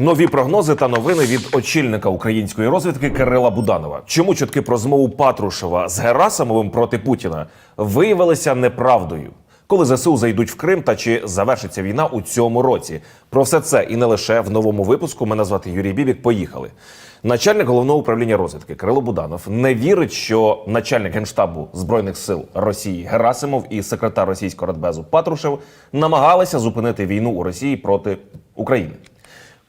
Нові прогнози та новини від очільника української розвідки Кирила Буданова. Чому чутки про змову Патрушева з Герасимовим проти Путіна виявилися неправдою? Коли ЗСУ зайдуть в Крим та чи завершиться війна у цьому році? Про все це і не лише в новому випуску. Мене звати Юрій Бібік. Поїхали. Начальник головного управління розвідки Кирило Буданов не вірить, що начальник генштабу збройних сил Росії Герасимов і секретар російського радбезу Патрушев намагалися зупинити війну у Росії проти України.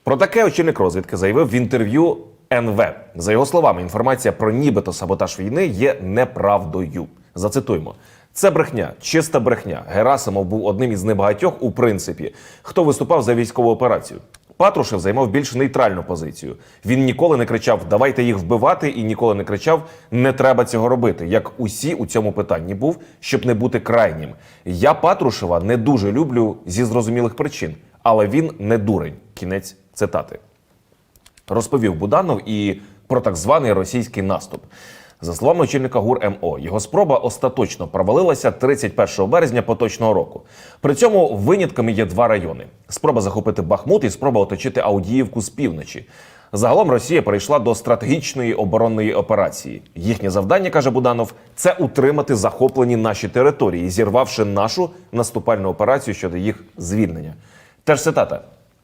Про таке очільник розвідки заявив в інтерв'ю НВ. За його словами, інформація про нібито саботаж війни є неправдою. Зацитуємо. Це брехня, чиста брехня. Герасимов був одним із небагатьох, у принципі, хто виступав за військову операцію. Патрушев займав більш нейтральну позицію. Він ніколи не кричав Давайте їх вбивати, і ніколи не кричав Не треба цього робити. Як усі у цьому питанні був, щоб не бути крайнім. Я Патрушева не дуже люблю зі зрозумілих причин, але він не дурень. Кінець цитати розповів Буданов і про так званий російський наступ. За словами очільника ГУР МО, його спроба остаточно провалилася 31 березня поточного року. При цьому винятками є два райони: спроба захопити Бахмут і спроба оточити Аудіївку з півночі. Загалом Росія перейшла до стратегічної оборонної операції. Їхнє завдання, каже Буданов, це утримати захоплені наші території, зірвавши нашу наступальну операцію щодо їх звільнення. Теж цитата.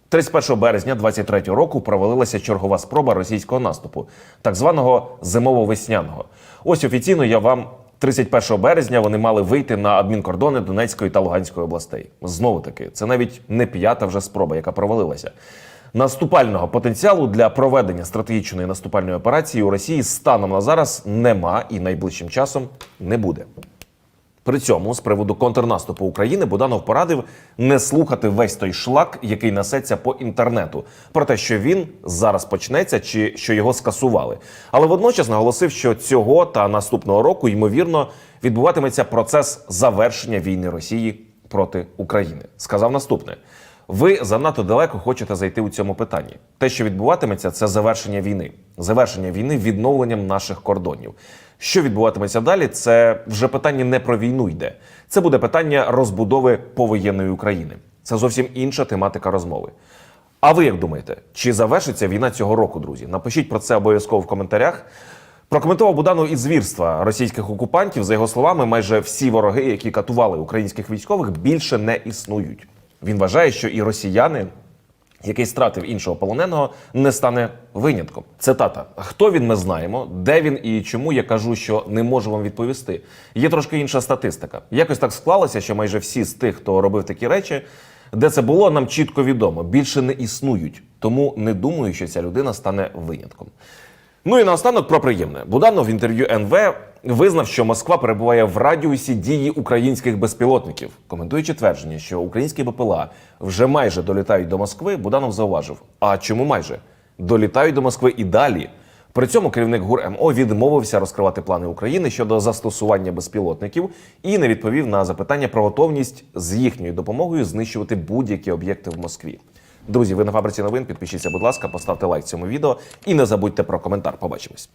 31 березня 23 року провалилася чергова спроба російського наступу, так званого зимово-весняного. Ось офіційно я вам 31 березня вони мали вийти на адмінкордони Донецької та Луганської областей. Знову таки, це навіть не п'ята вже спроба, яка провалилася. Наступального потенціалу для проведення стратегічної наступальної операції у Росії станом на зараз нема і найближчим часом не буде. При цьому, з приводу контрнаступу України, Буданов порадив не слухати весь той шлак, який несеться по інтернету, про те, що він зараз почнеться чи що його скасували. Але водночас наголосив, що цього та наступного року ймовірно відбуватиметься процес завершення війни Росії проти України. Сказав наступне. Ви занадто далеко хочете зайти у цьому питанні. Те, що відбуватиметься, це завершення війни, завершення війни відновленням наших кордонів. Що відбуватиметься далі? Це вже питання не про війну йде. Це буде питання розбудови повоєнної України. Це зовсім інша тематика розмови. А ви як думаєте, чи завершиться війна цього року, друзі? Напишіть про це обов'язково в коментарях. Прокоментував Буданов і звірства російських окупантів. За його словами, майже всі вороги, які катували українських військових, більше не існують. Він вважає, що і росіяни, який стратив іншого полоненого, не стане винятком. Цитата: хто він, ми знаємо, де він і чому я кажу, що не можу вам відповісти. Є трошки інша статистика. Якось так склалося, що майже всі з тих, хто робив такі речі, де це було, нам чітко відомо. Більше не існують. Тому не думаю, що ця людина стане винятком. Ну і наостанок про приємне. Буданов в інтерв'ю НВ визнав, що Москва перебуває в радіусі дії українських безпілотників. Коментуючи твердження, що українські БПЛА вже майже долітають до Москви, Буданов зауважив: а чому майже долітають до Москви і далі? При цьому керівник ГУР МО відмовився розкривати плани України щодо застосування безпілотників і не відповів на запитання про готовність з їхньою допомогою знищувати будь-які об'єкти в Москві. Друзі, ви на фабриці новин. Підпишіться, будь ласка, поставте лайк цьому відео і не забудьте про коментар. Побачимось.